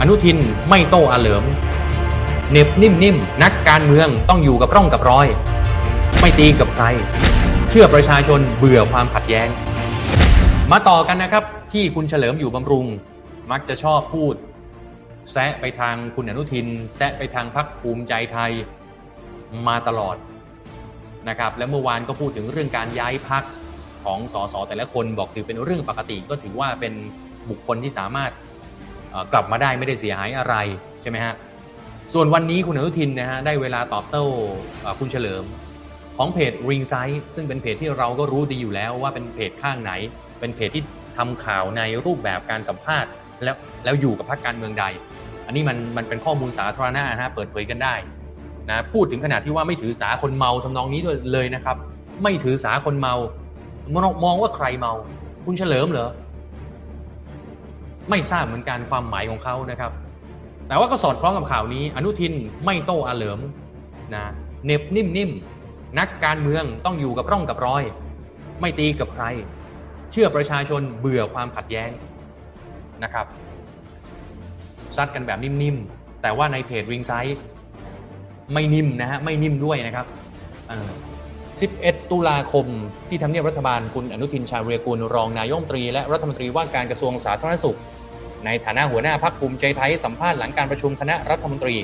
อนุทินไม่โต้อาเหลิมเน็บนิ่มๆนักการเมืองต้องอยู่กับร่องกับรอย ไม่ตีกับใคร เชื่อประชาชนเบื่อความขัดแย้ง มาต่อกันนะครับ ที่คุณเฉลิมอยู่บำรุง มักจะชอบพูด แซะไปทางคุณอนุทิน แซะไปทางพรรคภูมิใจไทยมาตลอดนะครับ และเมื่อวานก็พูดถึงเรื่องการย้ายพักของสสแต่ละคนบอกถือเป็นเรื่องปกติก็ถือว่าเป็นบุคคลที่สามารถ กลับมาได้ไม่ได้เสียหายอะไรใช่ไหมฮะส่วนวันนี้คุณอนุทินนะฮะได้เวลาตอบโต้คุณเฉลิม ของเพจ Ring s i ซึ่งเป็นเพจที่เราก็รู้ดีอยู่แล้วว่าเป็นเพจข้างไหน เป็นเพจที่ทำข่าวในรูปแบบการสัมภาษณ์ แล้วแล้วอยู่กับพรรคการเมืองใด อันนี้มันมันเป็นข้อมูลสาธารณะนะฮะเปิดเผยกันได้นะพูดถึงขนาดที่ว่าไม่ถือสาคนเมาทำนองนี้เลยเลยนะครับ ไม่ถือสาคนเมามองว่าใครเมา คุณเฉลิมเหรอ ไม่ทราบเหมือนกันความหมายของเขานะครับ แต่ว่าก็สอดคล้องกับข่าวนี้ อนุทินไม่โต้อาเหลิมนะเน็บนิ่มๆนักการเมืองต้องอยู่กับร่องกับรอย ไม่ตีกับใคร เชื่อประชาชนเบื่อความขัดแย้งนะครับซัดกันแบบนิ่มๆ แต่ว่าในเพจริงไซ e ไม่นิ่มนะฮะไม่นิ่มด้วยนะครับ 11 ตุลาคมที่ทำเนียบรัฐบาลคุณอนุทินชาญวีรกูลรองนายกรัฐมนตรีและรัฐมนตรีว่าการกระทรวงสาธารณสุข ในฐานะหัวหน้าพักภูมิใจไทยสัมภาษณ์หลังการประชุมคณะรัฐมนตรี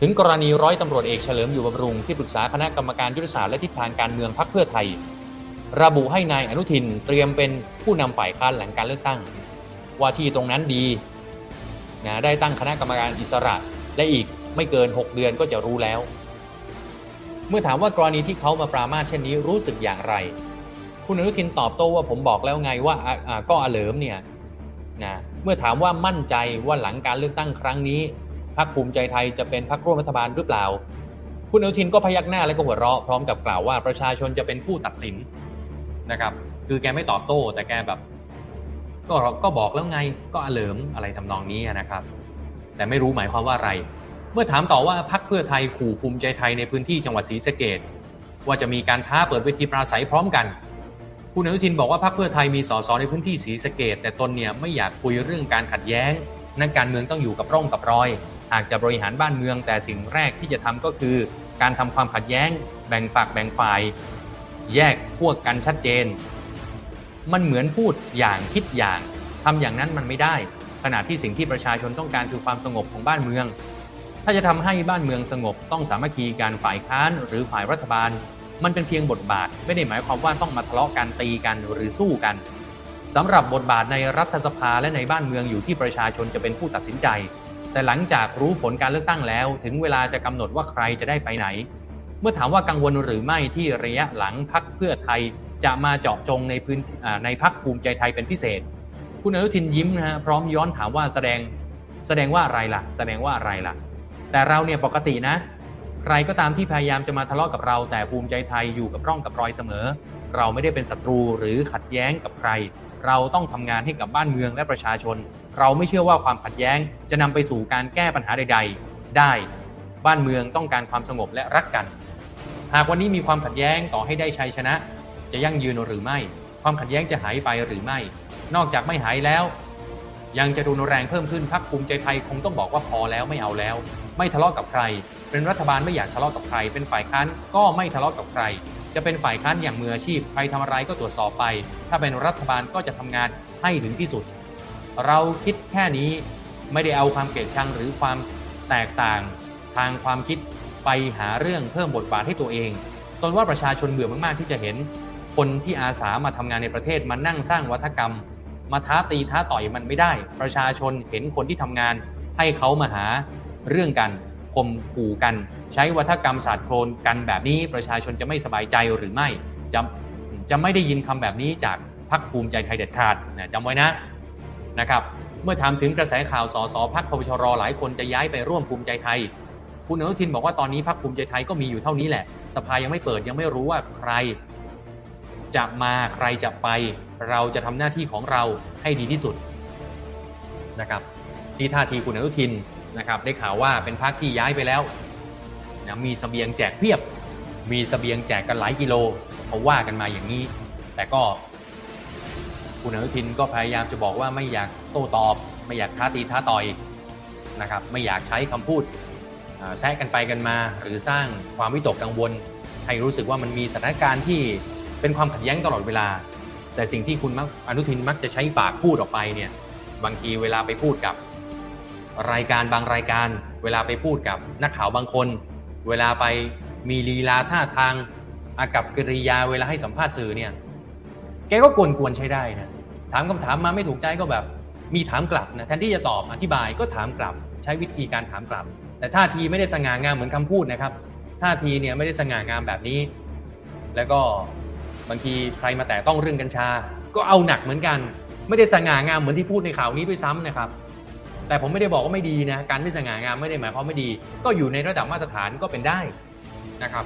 ถึงกรณีร้อยตำรวจเอกเฉลิมอยู่บำรุงที่ปรึกษาคณะกรรมการยุทธศาสตร์และทิศทางการเมืองพักเพื่อไทย ระบุให้นายอนุทินเตรียมเป็นผู้นำฝ่ายค้านหลังการเลือกตั้ง ว่าที่ตรงนั้นดีนะได้ตั้งคณะกรรมการอิสระและอีกไม่เกิน 6 เดือนก็จะรู้แล้ว เมื่อถามว่ากรณีที่เขามาปรามาเช่นนี้รู้สึกอย่างไร คุณอนุทินตอบโต้ว่าผมบอกแล้วไงว่าก็อเหลิมเนี่ยนะ มื่อถามว่ามั่นใจว่าหลังการเลือกตั้งครั้งนี้พรรคภูมิใจไทยจะเป็นพรรคร่วมรัฐบาลหรือเปล่า คุณอนุทินก็พยักหน้าและก็หัวเราะพร้อมกับกล่าวว่าประชาชนจะเป็นผู้ตัดสินนะครับ คือแกไม่ตอบโต้ แต่แกแบบ ก็ก็บอกแล้วไงก็อเหลิมอะไรทำนองนี้นะครับ แต่ไม่รู้หมายความว่าอะไร เมื่อถามต่อว่าพักเพื่อไทยขู่ภูมิใจไทยในพื้นที่จังหวัดศรีสะเกดว่าจะมีการท้าเปิดเวทีปราศัยพร้อมกัน คุณอนุทินบอกว่าพรรคเพื่อไทยมีสสในพื้นที่ศรีสะเกดแต่ตนเนี่ยไม่อยากคุยเรื่องการขัดแย้ง นักการเมืองต้องอยู่กับร่องกับรอย หากจะบริหารบ้านเมืองแต่สิ่งแรกที่จะทำก็คือ การทำความขัดแย้ง แบ่งฝักแบ่งฝ่าย แยกพวกกันชัดเจน มันเหมือนพูดอย่างคิดอย่างทำอย่างนั้นมันไม่ได้ ขณะที่สิ่งที่ประชาชนต้องการคือความสงบของบ้านเมือง ถ้าจะทำให้บ้านเมืองสงบต้องสามัคคีการฝ่ายค้านหรือฝ่ายรัฐบาล มันเป็นเพียงบทบาทไม่ได้หมายความว่าต้องมาทะเลาะกันตีกันหรือสู้กันสำหรับบทบาทในรัฐสภาและในบ้านเมืองอยู่ที่ประชาชนจะเป็นผู้ตัดสินใจ แต่หลังจากรู้ผลการเลือกตั้งแล้ว ถึงเวลาจะกำหนดว่าใครจะได้ไปไหน เมื่อถามว่ากังวลหรือไม่ที่ระยะหลังพักเพื่อไทยจะมาเจาะจงในพื้นในพักภูมิใจไทยเป็นพิเศษ คุณอนุทินยิ้มนะฮะพร้อมย้อนถามว่าแสดงแสดงว่าอะไรล่ะ แสดงว่าอะไรล่ะ แต่เราเนี่ยปกตินะ รก็ตามที่พยายามจะมาทะเลาะกับเรา แต่ภูมิใจไทยอยู่กับร่องกับรอยเสมอ เราไม่ได้เป็นศัตรูหรือขัดแย้งกับใคร เราต้องทำงานให้กับบ้านเมืองและประชาชน เราไม่เชื่อว่าความขัดแย้งจะนำไปสู่การแก้ปัญหาใด ๆ ได้ บ้านเมืองต้องการความสงบและรักกัน หากวันนี้มีความขัดแย้งต่อให้ได้ชัยชนะ จะยั่งยืนหรือไม่ ความขัดแย้งจะหายไปหรือไม่ นอกจากไม่หายแล้ว ยังจะรุนแรงเพิ่มขึ้นพักภูมิใจไทยคงต้องบอกว่าพอแล้วไม่เอาแล้ว ไม่ทะเลาะกับใคร เป็นรัฐบาลไม่อยากทะเลาะกับใคร เป็นฝ่ายค้านก็ไม่ทะเลาะกับใคร จะเป็นฝ่ายค้านอย่างมืออาชีพใครทำอะไรก็ตรวจสอบไป ถ้าเป็นรัฐบาลก็จะทำงานให้ถึงที่สุด เราคิดแค่นี้ไม่ได้เอาความเกลียดชังหรือความแตกต่างทางความคิดไปหาเรื่องเพิ่มบทบาทให้ตัวเองตนว่าประชาชนเบื่อมากๆที่จะเห็น คนที่อาสามาทำงานในประเทศมานั่งสร้างวัฒกรรม มาท้าตีท้าต่อยมันไม่ได้ ประชาชนเห็นคนที่ทำงาน ให้เขามาหา เรื่องกันข่มขู่กัน ใช้วัฒกรรมศาสตร์โคลนกันแบบนี้ประชาชนจะไม่สบายใจหรือไม่จะจะไม่ได้ยินคำแบบนี้จากพรรคภูมิใจไทยเด็ดขาดนะจำไว้นะนะครับ เมื่อถามถึงกระแสข่าวสสพักพปชรหลายคนจะย้ายไปร่วมภูมิใจไทย คุณอนุทินบอกว่าตอนนี้พรรคภูมิใจไทยก็มีอยู่เท่านี้แหละ สภายังไม่เปิดยังไม่รู้ว่าใคร จะมาใครจะไป เราจะทำหน้าที่ของเราให้ดีที่สุดนะครับที่ท่าทีคุณอนุทิน นะครับได้ข่าวว่าเป็นพรรคที่ย้ายไปแล้วนะมีสเสบียงแจกเพียบ มีสเสบียงแจกกันหลายกิโลเขาว่ากันมาอย่างนี้ แต่ก็คุณอนุทินก็พยายามจะบอกว่าไม่อยากโต้ตอบ ไม่อยากท้าตีท้าต่อยนะครับไม่อยากใช้คำพูดแซะกันไปกันมา หรือสร้างความวิตกกังวล ให้รู้สึกว่ามันมีสถานการณ์ที่เป็นความขัดแย้งตลอดเวลา แต่สิ่งที่คุณมักอนุทินมักจะใช้ปากพูดออกไปเนี่ยบางทีเวลาไปพูดกับ รายการบางรายการ เวลาไปพูดกับนักข่าวบางคน เวลาไปมีลีลาท่าทางอากับกิริยาเวลาให้สัมภาษณ์สื่อเนี่ยแกก็กวนๆใช้ได้นะถามคำถามมาไม่ถูกใจก็แบบมีถามกลับนะแทนที่จะตอบอธิบายก็ถามกลับ ใช้วิธีการถามกลับ แต่ท่าทีไม่ได้สง่างามเหมือนคำพูดนะครับ ท่าทีเนี่ยไม่ได้สง่างามแบบนี้ แล้วก็บางทีใครมาแตะต้องเรื่องกัญชา ก็เอาหนักเหมือนกัน ไม่ได้สง่างามเหมือนที่พูดในข่าวนี้ด้วยซ้ำนะครับ แต่ผมไม่ได้บอกว่าไม่ดีนะการไม่สง่างามไม่ได้หมายความไม่ดี ก็อยู่ในระดับมาตรฐานก็เป็นได้นะครับ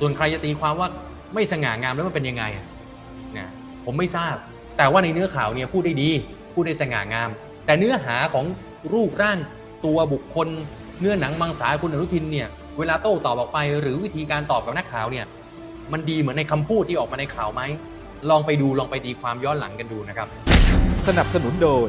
ส่วนใครจะตีความว่าไม่สง่างามแล้วมันเป็นยังไงนะผมไม่ทราบ แต่ว่าในเนื้อข่าวเนี่ยพูดได้ดีพูดได้สง่างาม แต่เนื้อหาของรูปร่างตัวบุคคล เนื้อหนังมังสาคุณอนุทินเนี่ยเวลาโต้ตอบออกไป หรือวิธีการตอบกับนักข่าวเนี่ยมันดีเหมือนในคำพูดที่ออกมาในข่าวไหมลองไปดูลองไปตีความย้อนหลังกันดูนะครับ สนับสนุนโดย